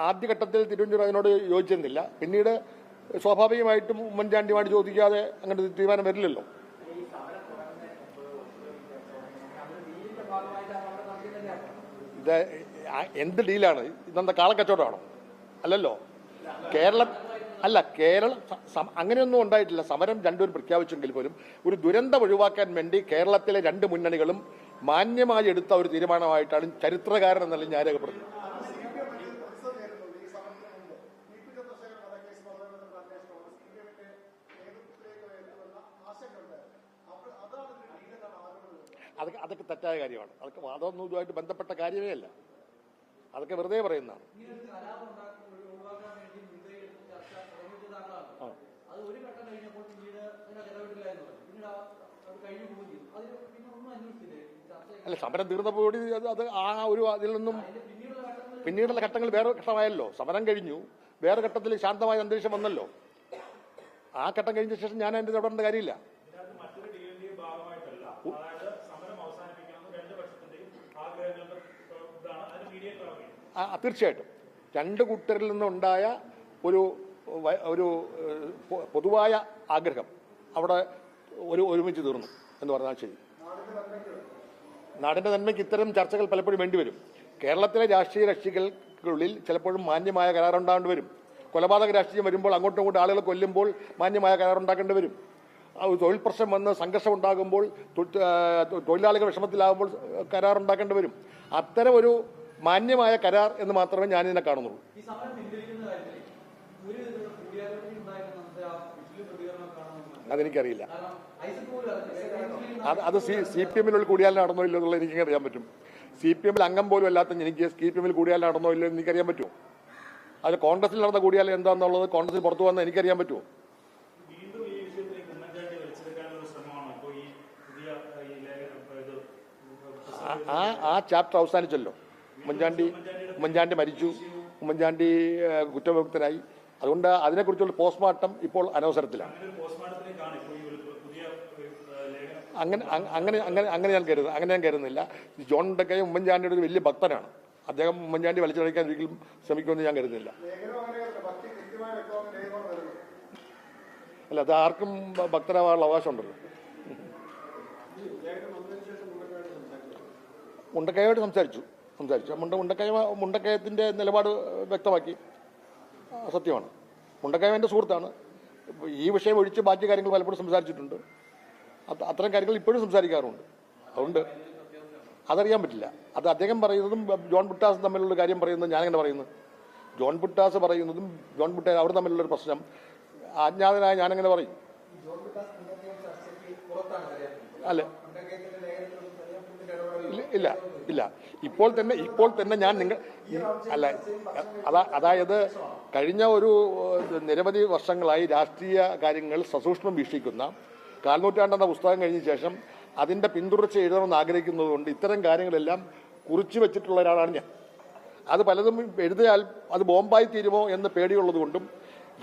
ആദ്യഘട്ടത്തിൽ തിരുവഞ്ചൂർ അതിനോട് യോജിച്ചിരുന്നില്ല. പിന്നീട് സ്വാഭാവികമായിട്ടും ഉമ്മൻചാണ്ടിയുമായിട്ട് ചോദിക്കാതെ അങ്ങനെ തീരുമാനം വരില്ലല്ലോ. ഇത് എന്ത് ഡീലാണ്? ഇതെന്താ കാളക്കച്ചവടമാണോ? അല്ലല്ലോ. കേരളം അല്ല കേരളം അങ്ങനെയൊന്നും ഉണ്ടായിട്ടില്ല. സമരം രണ്ടുപേരും പ്രഖ്യാപിച്ചെങ്കിൽ പോലും ഒരു ദുരന്തം ഒഴിവാക്കാൻ വേണ്ടി കേരളത്തിലെ രണ്ട് മുന്നണികളും മാന്യമായി എടുത്ത ഒരു തീരുമാനമായിട്ടാണ് ചരിത്രകാരൻ എന്നല്ല ഞാൻ രേഖപ്പെടുന്നത് അതൊക്കെ അതൊക്കെ തെറ്റായ കാര്യമാണ്. അതൊക്കെ അതൊന്നും ഇതുമായിട്ട് ബന്ധപ്പെട്ട കാര്യമേ അല്ല. അതൊക്കെ വെറുതെ പറയുന്നതാണ്. അല്ല സമരം തീർന്നപ്പോടി അത് അത് ആ ഒരു അതിൽ നിന്നും പിന്നീടുള്ള ഘട്ടങ്ങൾ വേറെ ഘട്ടമായല്ലോ. സമരം കഴിഞ്ഞു. വേറെ ഘട്ടത്തിൽ ശാന്തമായ അന്തരീക്ഷം വന്നല്ലോ. ആ ഘട്ടം കഴിഞ്ഞ ശേഷം ഞാൻ അതിന്റെ തുടരേണ്ട കാര്യമില്ല. തീർച്ചയായിട്ടും. രണ്ട് കൂട്ടരിൽ നിന്നുണ്ടായ ഒരു ഒരു പൊതുവായ ആഗ്രഹം അവിടെ ഒരു ഒരുമിച്ച് തീർന്നു എന്ന് പറഞ്ഞാൽ ശരി. നാടിന്റെ നന്മയ്ക്ക് ഇത്തരം ചർച്ചകൾ പലപ്പോഴും വേണ്ടിവരും കേരളത്തിലെ രാഷ്ട്രീയ കക്ഷികൾക്കുള്ളിൽ ചിലപ്പോഴും മാന്യമായ കരാറുണ്ടാകേണ്ടി വരും. കൊലപാതക രാഷ്ട്രീയം വരുമ്പോൾ അങ്ങോട്ടും ഇങ്ങോട്ടും ആളുകൾ കൊല്ലുമ്പോൾ മാന്യമായ കരാറുണ്ടാക്കേണ്ടി വരും. തൊഴിൽ പ്രശ്നം വന്ന് സംഘർഷം ഉണ്ടാകുമ്പോൾ തൊഴിലാളികൾ വിഷമത്തിലാകുമ്പോൾ കരാറുണ്ടാക്കേണ്ടി വരും. അത്തരം ഒരു മാന്യമായ കരാർ എന്ന് മാത്രമേ ഞാൻ ഇതിനെ കാണുന്നുള്ളൂ അതെനിക്കറിയില്ല. അത് അത് സി സി പി എമ്മിലുള്ള കൂടിയാലും നടന്നോ ഇല്ലോ എന്നുള്ളത് എനിക്ക് അറിയാൻ പറ്റും. സി പി എമ്മിൽ അംഗം പോലും അല്ലാത്ത എനിക്ക് സി പി എമ്മിൽ കൂടിയാലും നടന്നോ ഇല്ലോ എനിക്ക് അറിയാൻ പറ്റുമോ? അത് കോൺഗ്രസിൽ നടന്ന കൂടിയാലും എന്താണെന്നുള്ളത് കോൺഗ്രസിൽ പുറത്തു വന്ന് എനിക്കറിയാൻ പറ്റുമോ? ആ ആ ചാപ്റ്റർ അവസാനിച്ചല്ലോ. ഉമ്മൻചാണ്ടി ഉമ്മൻചാണ്ടി മരിച്ചു ഉമ്മൻചാണ്ടി കുറ്റവിമുക്തനായി അതുകൊണ്ട് അതിനെക്കുറിച്ചുള്ള പോസ്റ്റ്മോർട്ടം ഇപ്പോൾ അനവസരത്തിലാണ് അങ്ങനെ അങ്ങനെ അങ്ങനെ അങ്ങനെ ഞാൻ കരുതുന്നു അങ്ങനെ ഞാൻ കരുതുന്നില്ല ജോൺ ഡക്കയും ഉമ്മൻചാണ്ടിയുടെ ഒരു വലിയ ഭക്തനാണ് അദ്ദേഹം ഉമ്മൻചാണ്ടി വലിച്ചടയ്ക്കാൻ ഒരിക്കലും ശ്രമിക്കുമെന്ന് ഞാൻ കരുതുന്നില്ല അല്ല അത് ആർക്കും ഭക്തനാവാനുള്ള അവകാശമുണ്ടല്ലോ ഉണ്ടക്കയോട് സംസാരിച്ചു സംസാരിച്ചു. മുണ്ട മുണ്ടക്കയ മുണ്ടക്കയത്തിന്റെ നിലപാട് വ്യക്തമാക്കി. സത്യമാണ്. മുണ്ടക്കയം എന്റെ സുഹൃത്താണ് ഈ വിഷയം ഒഴിച്ച് ബാക്കി കാര്യങ്ങൾ പലപ്പോഴും സംസാരിച്ചിട്ടുണ്ട്. അത് അത്തരം കാര്യങ്ങൾ ഇപ്പോഴും സംസാരിക്കാറുണ്ട്. അതുകൊണ്ട് അതറിയാൻ പറ്റില്ല. അത് അദ്ദേഹം പറയുന്നതും ജോൺ ബുട്ടാസ് തമ്മിലുള്ള കാര്യം പറയുന്നത് ഞാനെങ്ങനെ പറയുന്നു. ജോൺ ബുട്ടാസ് പറയുന്നതും ജോൺ ബുട്ടാസ് അവർ തമ്മിലുള്ള ഒരു പ്രശ്നം. അജ്ഞാതനായ ഞാനെങ്ങനെ പറയും. അല്ല. ഇല്ല. ഇല്ല. ഇപ്പോൾ തന്നെ ഇപ്പോൾ തന്നെ ഞാൻ നിങ്ങൾ അല്ല അതാ അതായത് കഴിഞ്ഞ ഒരു നിരവധി വർഷങ്ങളായി രാഷ്ട്രീയ കാര്യങ്ങൾ സസൂക്ഷ്മം വീക്ഷിക്കുന്ന കാൽനൂറ്റാണ്ടെന്ന പുസ്തകം കഴിഞ്ഞ ശേഷം അതിന്റെ പിന്തുടർച്ച എഴുതണമെന്ന് ആഗ്രഹിക്കുന്നതുകൊണ്ട് ഇത്തരം കാര്യങ്ങളെല്ലാം കുറിച്ചു വെച്ചിട്ടുള്ള ഒരാളാണ് ഞാൻ. അത് പലതും എഴുതിയാൽ അത് ബോംബായി തീരുമോ എന്ന് പേടിയുള്ളതുകൊണ്ടും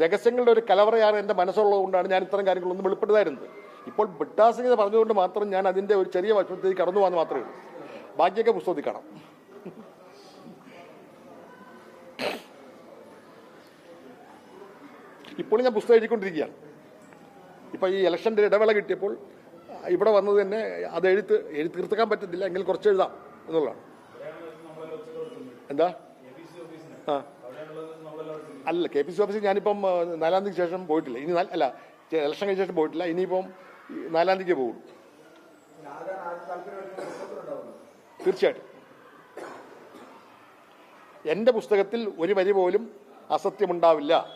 രഹസ്യങ്ങളുടെ ഒരു കലവറയാണ് എന്റെ മനസ്സുള്ളത് കൊണ്ടാണ് ഞാൻ ഇത്തരം കാര്യങ്ങളൊന്നും വെളിപ്പെടുത്തായിരുന്നത് ഇപ്പോൾ ബിട്ടാസിംഗ് പറഞ്ഞുകൊണ്ട് മാത്രം ഞാൻ അതിന്റെ ഒരു ചെറിയ വശത്തേക്ക് കടന്നു പോകാൻ മാത്രമേ ഉള്ളൂ. ബാക്കിയൊക്കെ പുസ്തകത്തിൽ കാണാം. ഇപ്പോൾ ഞാൻ പുസ്തകം എഴുതിക്കൊണ്ടിരിക്കുകയാണ്. ഇപ്പോൾ ഈ ഇലക്ഷന്റെ ഇടവേള കിട്ടിയപ്പോൾ ഇവിടെ വന്നത് തന്നെ അത് എഴുത്ത് എഴുത്ത് തീർക്കാൻ പറ്റത്തില്ല എങ്കിൽ കുറച്ച് എഴുതാം എന്നുള്ളതാണ്. എന്താ? ആ. അല്ല കെ പി സി ഓഫീസിൽ ഞാനിപ്പം നാലാം തീയതിക്ക് ശേഷം പോയിട്ടില്ല. ഇനി അല്ല ഇലക്ഷൻ കഴിഞ്ഞ ശേഷം പോയിട്ടില്ല. ഇനിയിപ്പം നാലാം തീയതിക്ക് പോകുള്ളൂ തീർച്ചയായിട്ടും. എന്റെ പുസ്തകത്തിൽ ഒരു വരി പോലും അസത്യമുണ്ടാവില്ല.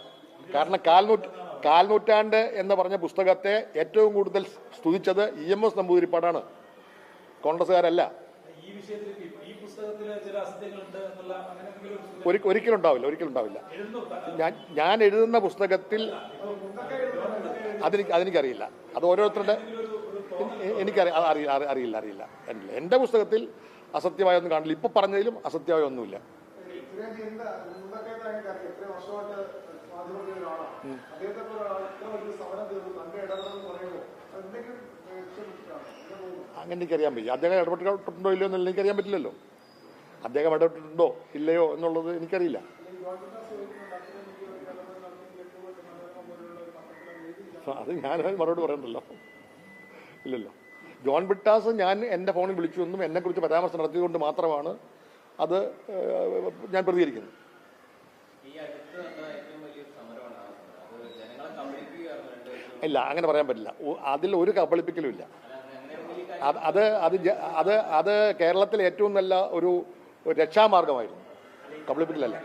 കാരണം കാൽനൂറ്റ് കാൽനൂറ്റാണ്ട് എന്ന് പറഞ്ഞ പുസ്തകത്തെ ഏറ്റവും കൂടുതൽ സ്തുതിച്ചത് ഇ എം എസ് നമ്പൂതിരിപ്പാടാണ്. കോൺഗ്രസ്സുകാരല്ല. ഒരിക്കലും ഉണ്ടാവില്ല ഒരിക്കലും ഉണ്ടാവില്ല ഞാൻ ഞാൻ എഴുതുന്ന പുസ്തകത്തിൽ അതെനിക്ക് അതെനിക്കറിയില്ല. അത് ഓരോരുത്തരുടെ എ- എനിക്കറി അറിയില്ല അറിയില്ല അറിയില്ല. എന്റെ പുസ്തകത്തിൽ അസത്യമായ ഒന്നും കാണില്ല. ഇപ്പൊ പറഞ്ഞതിലും അസത്യമായ ഒന്നുമില്ല അങ്ങനെ എനിക്കറിയാൻ പറ്റില്ല അദ്ദേഹം ഇടപെട്ടിട്ടുണ്ടോ ഇല്ലയോ എന്നല്ല എനിക്കറിയാൻ പറ്റില്ലല്ലോ. അദ്ദേഹം ഇടപെട്ടിട്ടുണ്ടോ ഇല്ലയോ എന്നുള്ളത് എനിക്കറിയില്ല. അത് ഞാൻ മറുപടി പറയണ്ടല്ലോ. ഇല്ലല്ലോ. ജോൺ ബിട്ടാസ് ഞാൻ എന്റെ ഫോണിൽ വിളിച്ചു എന്നും എന്നെക്കുറിച്ച് പരാമർശം നടത്തിയതുകൊണ്ട് മാത്രമാണ് അത് ഞാൻ പ്രതികരിക്കുന്നത്. ഇല്ല അങ്ങനെ പറയാൻ പറ്റില്ല. അതിൽ ഒരു കബളിപ്പിക്കലും ഇല്ല. അത് അത് അത് അത് കേരളത്തിലെ ഏറ്റവും നല്ല ഒരു രക്ഷാമാർഗമായിരുന്നു. കബളിപ്പിക്കലല്ല.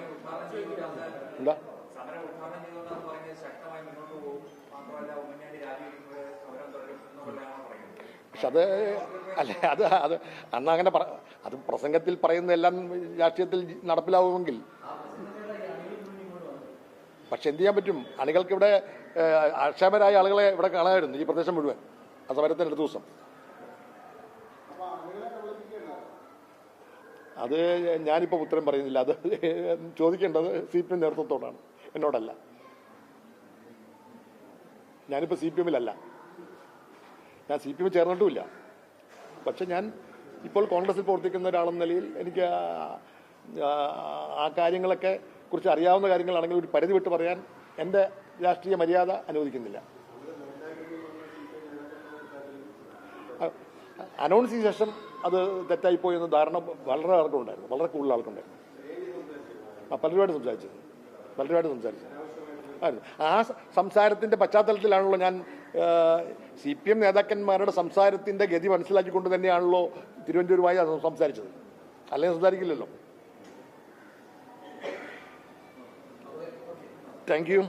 എന്താ സമരം ഉദ്ഘാടനം ചെയ്തുകൊണ്ടാണ് പറയുന്നത് ശക്തമായി മുന്നോട്ട് പോകും മാത്രമല്ല ഉമ്മൻചാണ്ടി രാജിവെക്കുന്നത് സമരം തുടരും എന്നുള്ളതാണ് പറയുന്നത് പക്ഷെ അത് അല്ല അത് അത് അന്ന് അങ്ങനെ അത് പ്രസംഗത്തിൽ പറയുന്നതെല്ലാം രാഷ്ട്രീയത്തിൽ നടപ്പിലാവുമെങ്കിൽ. പക്ഷെ എന്ത് ചെയ്യാൻ പറ്റും? അണികൾക്ക് ഇവിടെ അക്ഷമരായ ആളുകളെ ഇവിടെ കാണാമായിരുന്നു ഈ പ്രദേശം മുഴുവൻ. ആ സമരത്തിന്റെ അടുത്ത ദിവസം. അത് ഞാനിപ്പോൾ ഉത്തരം പറയുന്നില്ല. അത് ചോദിക്കേണ്ടത് സി പി എം നേതൃത്വത്തോടാണ്. എന്നോടല്ല. ഞാനിപ്പോൾ സി പി എമ്മിലല്ല. ഞാൻ സി പി എം ചേർന്നിട്ടുമില്ല. പക്ഷെ ഞാൻ ഇപ്പോൾ കോൺഗ്രസിൽ പ്രവർത്തിക്കുന്ന ഒരാളെന്ന നിലയിൽ എനിക്ക് ആ- കാര്യങ്ങളൊക്കെ കുറിച്ച് അറിയാവുന്ന കാര്യങ്ങളാണെങ്കിൽ ഒരു പരിധി വിട്ട് പറയാൻ എന്റെ രാഷ്ട്രീയ മര്യാദ അനുവദിക്കുന്നില്ല. അനൗൺസ് ചെയ്ത ശേഷം അത് തെറ്റായിപ്പോയി എന്ന ധാരണ വളരെ ആൾക്കുണ്ടായിരുന്നു. വളരെ കൂടുതൽ ആൾക്കുണ്ടായിരുന്നു. ആ പലരുമായിട്ട് സംസാരിച്ചത് പലരുമായിട്ട് സംസാരിച്ചത് ആ സംസാരത്തിന്റെ പശ്ചാത്തലത്തിലാണല്ലോ ഞാൻ സി പി എം നേതാക്കന്മാരുടെ സംസാരത്തിന്റെ ഗതി മനസ്സിലാക്കിക്കൊണ്ട് തന്നെയാണല്ലോ തിരുവനന്തപുരമായി സംസാരിച്ചത്. അല്ലെങ്കിൽ സംസാരിക്കില്ലല്ലോ? Thank you